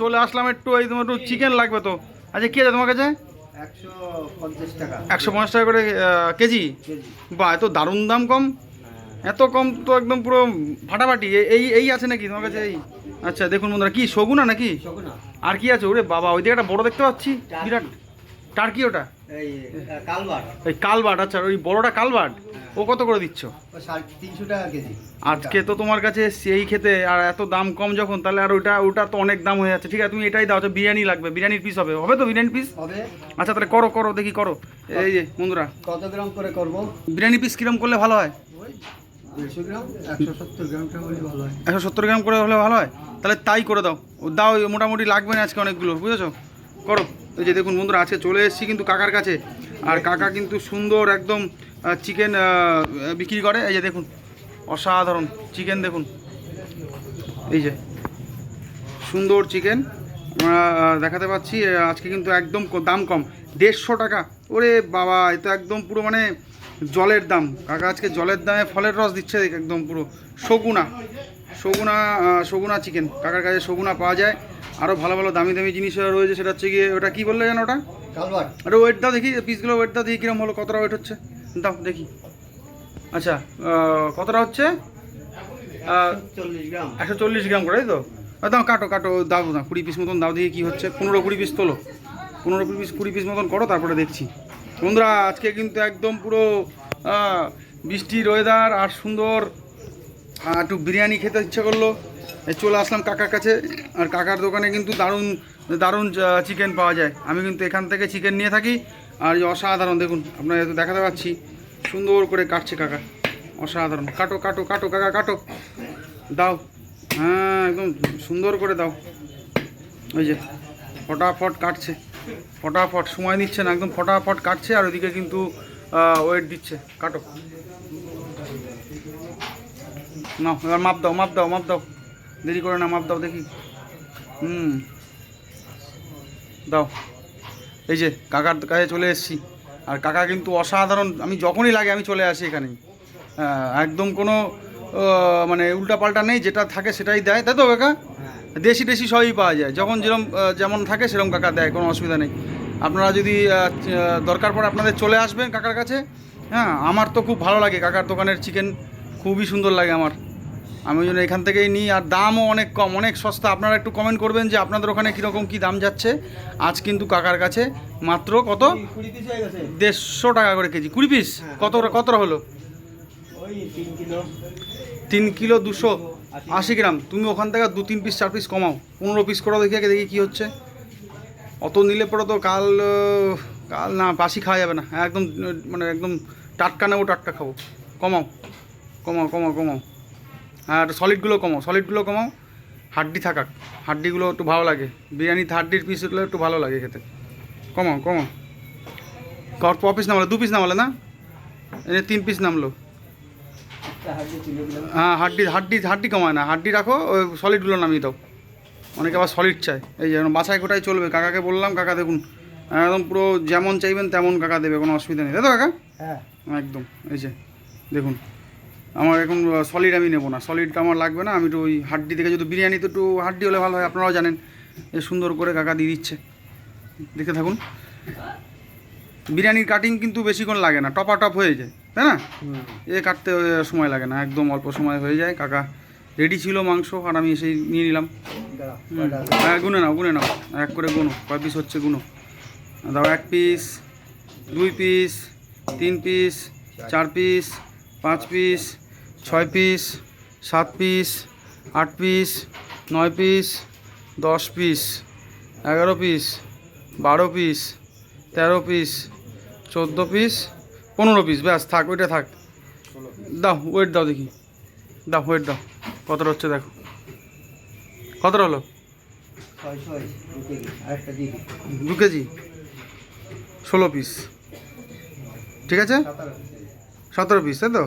চলে আসলাম একটু এই তোমার একটু চিকেন লাগবে তো। আচ্ছা কি আছে তোমার কাছে? একশো পঞ্চাশ টাকা। করে কেজি? বা এত দারুণ দাম কম? এত কম তো একদম পুরো ফাটাফাটি। এই এই আছে নাকি তোমার কাছে? এই। আচ্ছা দেখুন বন্ধুরা কি শগুনা নাকি? আর কি আছে? ওরে বাবা ওই দিকে একটা বড় দেখতে পাচ্ছি। বিরাট। টার্কি ওটা? এই কালবাট। আচ্ছা ওই বড়টা কালবাট? ও কত করে দিচ্ছ? তিনশো টাকা কেজি। আজকে তো তোমার কাছে সেই খেতে আর এত দাম কম যখন তাহলে আর ওইটা ওটা তো অনেক দাম হয়ে যাচ্ছে। ঠিক আছে তুমি এটাই দাও আচ্ছা বিরিয়ানি লাগবে বিরিয়ানির পিস হবে। হবে তো বিরিয়ানি পিস হবে। আচ্ছা তাহলে করো করো দেখি করো। এই যে বন্ধুরা। কত গ্রাম করে করব? বিরিয়ানি পিস কিরম করলে ভালো হয়? একশো সত্তর হয়। গ্রাম করে হলে ভালো হয়? তাহলে তাই করে দাও। ও দাও মোটামুটি লাগবে না আজকে অনেকগুলো বুঝেছ? করো। এই যে দেখুন বন্ধুরা, আজকে চলে এসেছি কিন্তু কাকার কাছে। আর কাকা কিন্তু সুন্দর একদম চিকেন বিক্রি করে। এই যে দেখুন, অসাধারণ চিকেন দেখুন। এই যে, সুন্দর চিকেন দেখাতে পাচ্ছি আজকে কিন্তু একদম দাম কম। দেড়শো টাকা। ওরে বাবা, এ তো একদম পুরো মানে জলের দাম। কাকা আজকে জলের দামে ফলের রস দিচ্ছে একদম পুরো। সগুনা সগুনা সগুনা চিকেন কাকার কাছে সগুনা পাওয়া যায়। আরও ভালো ভালো দামি দামি জিনিস রয়েছে সেটা হচ্ছে গিয়ে ওটা কী বললে যেন ওটা? আরে ওয়েট দাও দেখি পিসগুলো ওয়েট দাও দেখি কিরম হলো কতটা ওয়েট হচ্ছে। দাও দেখি। আচ্ছা কতটা হচ্ছে? একশো চল্লিশ গ্রাম। করে তাই তো? দাও কাটো কাটো দাও না কুড়ি পিস মতন দাও দেখি কী হচ্ছে। পনেরো কুড়ি পিস তোলো। পনেরো কুড়ি পিস কুড়ি পিস মতন করো তারপরে দেখছি। বন্ধুরা আজকে কিন্তু একদম পুরো বৃষ্টির ওয়েদার আর সুন্দর একটু বিরিয়ানি খেতে ইচ্ছে করল। চলে আসলাম কাকার কাছে। আর কাকার দোকানে কিন্তু দারুণ দারুণ চিকেন পাওয়া যায়। আমি কিন্তু এখান থেকে চিকেন নিয়ে থাকি। আর অসাধারণ, দেখুন আপনার তো দেখাতে পাচ্ছি। সুন্দর করে কাটছে কাকা। অসাধারণ। কাটো কাটো কাটো, কাকা, কাটো। দাও। হ্যাঁ একদম সুন্দর করে দাও। ওই যে, ফটাফট কাটছে। ফটাফট, সময় নিচ্ছে না, একদম ফটাফট কাটছে। আর ওইদিকে কিন্তু ওয়েট দিচ্ছে। কাটো। নাও এবার মাপ দাও মাপ দাও মাপ দাও। দেরি করে না মাপ দাও দেখি। হুম। দাও। এই যে কাকার কাছে চলে এসেছি। আর কাকা কিন্তু অসাধারণ আমি যখনই লাগে আমি চলে আসি এখানে। একদম কোনো মানে উল্টাপাল্টা নেই যেটা থাকে সেটাই দেয়। তাই তো কাকা? হ্যাঁ। দেশি টেশি সবই পাওয়া যায়। যখন যেরকম যেমন থাকে সেরকম কাকা দেয় কোনো অসুবিধা নেই। আপনারা যদি দরকার পড়ে আপনাদের চলে আসবেন কাকার কাছে। হ্যাঁ আমার তো খুব ভালো লাগে কাকার দোকানের চিকেন খুবই সুন্দর লাগে আমার। আমি ওই জন্য এখান থেকেই নিই আর দামও অনেক কম অনেক সস্তা। আপনারা একটু কমেন্ট করবেন যে আপনাদের ওখানে কীরকম কী দাম যাচ্ছে। আজ কিন্তু কাকার কাছে মাত্র কত? দেড়শো টাকা করে কেজি। কুড়ি পিস হ্যাঁ। কত কতটা হলো? তিন কিলো। দুশো আশি গ্রাম। তুমি ওখান থেকে দু তিন পিস চার পিস কমাও। পনেরো পিস করো দেখি দেখি কী হচ্ছে। অত নিলে পরে তো কাল কাল না বাসি খাওয়া যাবে না। একদম মানে একদম টাটকা নেব টাটকা খাব। কমাও। কমাও কমাও কমাও। আর সলিডগুলো কমাও সলিডগুলো কমাও। হাড্ডি থাকাক হাড্ডিগুলো একটু ভালো লাগে। বিরিয়ানিতে হাড্ডির পিসগুলো একটু ভালো লাগে খেতে। কমাও কমাও। ক পিস নামলো? দু পিস নামলে না? এ তিন পিস নামলো। হ্যাঁ হাড্ডি হাড্ডি হাড্ডি কমায় না। হাড্ডি রাখো ওই সলিডগুলো নামিয়ে দাও। অনেকে আবার সলিড চায়। এই যে বাছাই কোটাই চলবে কাকাকে বললাম কাকা দেখুন একদম পুরো যেমন চাইবেন তেমন কাকা দেবে কোনো অসুবিধা নেই। তাই তো কাকা? হ্যাঁ। একদম এই যে দেখুন। আমার এখন সলিড আমি নেব না। সলিডটা আমার লাগবে না আমি একটু ওই হাড্ডি থেকে যদি বিরিয়ানি তো একটু হাড্ডি হলে ভালো হয় আপনারাও জানেন। এ সুন্দর করে কাকা দিয়ে দিচ্ছে। দেখতে থাকুন। বিরিয়ানির কাটিং কিন্তু বেশিক্ষণ লাগে না টপা টপ হয়ে যায় তাই না? এ কাটতে সময় লাগে না একদম অল্প সময় হয়ে যায়। কাকা রেডি ছিল মাংস আর আমি এসেই নিয়ে নিলাম? হ্যাঁ গুনে নাও গুনে নাও। এক করে গুনো কয় পিস হচ্ছে গুনো। দাও এক পিস দুই পিস তিন পিস চার পিস পাঁচ পিস, ছয় পিস, সাত পিস, আট পিস, নয় পিস, দশ পিস, এগারো পিস, বারো পিস, তেরো পিস, চোদ্দ পিস, পনেরো পিস। ব্যাস, থাক, ওইটা থাক। দাও ওয়েট দাও দেখি। দাও ওয়েট দাও। কতটা হচ্ছে দেখো। কতটা হলো? দু কেজি। ষোলো পিস। ঠিক আছে? সাতারো পিস তাই তো?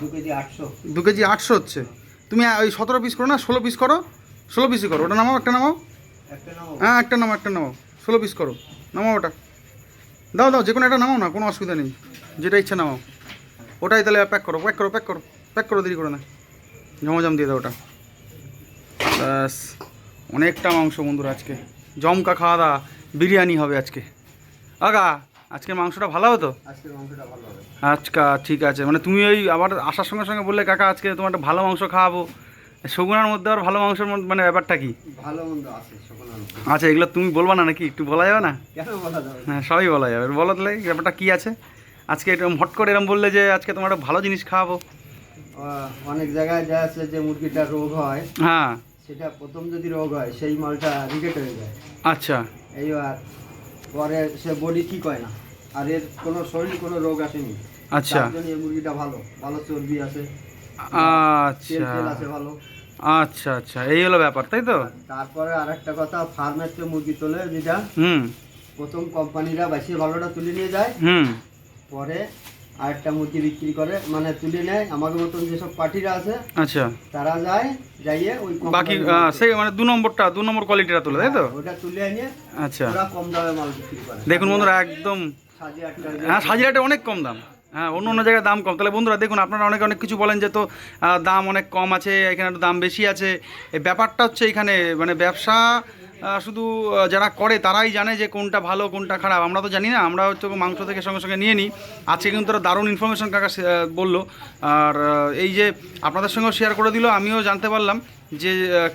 দু কেজি আটশো। দু কেজি আটশো হচ্ছে। তুমি ওই সতেরো পিস করো না ষোলো পিস করো? ষোলো পিসই করো ওটা নামাও একটা নামাও। হ্যাঁ একটা নামাও একটা নামাও। ষোলো পিস করো নামাও ওটা। দাও দাও যে কোনো একটা নামাও না কোনো অসুবিধা নেই। যেটা ইচ্ছা নামাও। ওটাই তাহলে প্যাক করো প্যাক করো প্যাক করো প্যাক করো দেরি করো না। ঝমঝম দিয়ে দাও ওটা। ব্যাস অনেকটা মাংস বন্ধুরা আজকে। জমকা খাওয়া দাওয়া বিরিয়ানি হবে আজকে। আগা! আজকে মাংসটা ভালো হতো আজকের মাংসটা ভালো হবে। আচ্ছা ঠিক আছে। মানে তুমি ওই আবার আসার সঙ্গে সঙ্গে বললে কাকা আজকে তোমার একটা ভালো মাংস খাওয়াবো। সগুনার মধ্যে আর ভালো মাংসের মানে ব্যাপারটা কি? ভালো মন্দ আছে আচ্ছা এগুলো তুমি বলবা না নাকি? একটু বলা যাবে না? কেন বলা যাবে হ্যাঁ সবই বলা যাবে। বলো তাহলে ব্যাপারটা কি আছে? আজকে এরকম হট করে এরকম বললে যে আজকে তোমার একটা ভালো জিনিস খাওয়াবো। অনেক জায়গায় যা আছে যে মুরগিটা রোগ হয় হ্যাঁ। সেটা প্রথম যদি রোগ হয় সেই মালটা রিগেট হয়ে যায়। আচ্ছা। এইবার পরে সে বডি ঠিক হয় না। আর এর কোনো শরীর কোনো রোগ আসেনি। আচ্ছা। তার জন্য এই মুরগিটা ভালো। ভালো চর্বি আছে। তেল আচ্ছা। তেল আছে ভালো। আচ্ছা আচ্ছা। এই হলো ব্যাপার তাই তো? তারপরে আর একটা কথা ফার্মের তো মুরগি তোলে যেটা হুম। প্রথম কোম্পানিরা বেশি ভালোটা তুলে নিয়ে যায়। হুম। পরে আরেকটা মুরগি বিক্রি করে মানে তুলে নেয়। আমাদের মতন যেসব পার্টিরা আছে আচ্ছা। তারা যায় যাইয়ে ওই বাকি সেই মানে দু নম্বরটা দু নম্বর কোয়ালিটিটা তোলে তাই তো? ওটা তুলে এনে আচ্ছা। ওরা কম দামে মাল বিক্রি করে। দেখুন বন্ধুরা একদম হ্যাঁ সাজিরাটে অনেক কম দাম। হ্যাঁ অন্য অন্য জায়গায় দাম কম। তাহলে বন্ধুরা দেখুন আপনারা অনেকে অনেক কিছু বলেন যে তো দাম অনেক কম আছে এখানে একটু দাম বেশি আছে। এই ব্যাপারটা হচ্ছে এখানে মানে ব্যবসা শুধু যারা করে তারাই জানে যে কোনটা ভালো কোনটা খারাপ। আমরা তো জানি না আমরা হচ্ছে মাংস থেকে সঙ্গে সঙ্গে নিয়ে নিই। আজকে কিন্তু ওরা দারুণ ইনফরমেশন কাকা বলল। আর এই যে আপনাদের সঙ্গেও শেয়ার করে দিল আমিও জানতে পারলাম যে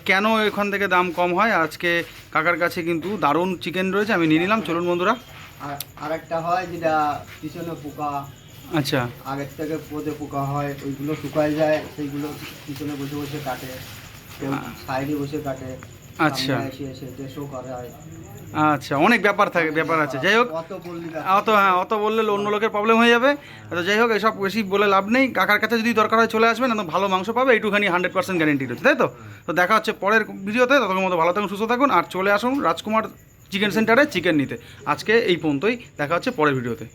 কেন এখান থেকে দাম কম হয়। আজকে কাকার কাছে কিন্তু দারুণ চিকেন রয়েছে আমি নিয়ে নিলাম। চলুন বন্ধুরা। আর আরেকটা হয় যেটা পিছনে পোকা আচ্ছা। আগের থেকে পোদে পোকা হয় ওইগুলো শুকায় যায় সেইগুলো পিছনে বসে বসে কাটে সাইডে বসে কাটে। আচ্ছা। হয় আচ্ছা অনেক ব্যাপার থাকে ব্যাপার আছে। যাই হোক অত অত হ্যাঁ অত বললে অন্য লোকের প্রবলেম হয়ে যাবে। তো যাই হোক এসব বেশি বলে লাভ নেই। কাকার কাছে যদি দরকার হয় চলে আসবেন একদম ভালো মাংস পাবে এইটুখানি হান্ড্রেড পার্সেন্ট গ্যারেন্টি রয়েছে তাই তো? তো দেখা হচ্ছে পরের ভিডিওতে ততক্ষণ মতো ভালো থাকুন সুস্থ থাকুন আর চলে আসুন রাজকুমার চিকেন সেন্টারে চিকেন নিতে। আজকে এই পর্যন্তই দেখা হচ্ছে পরের ভিডিওতে।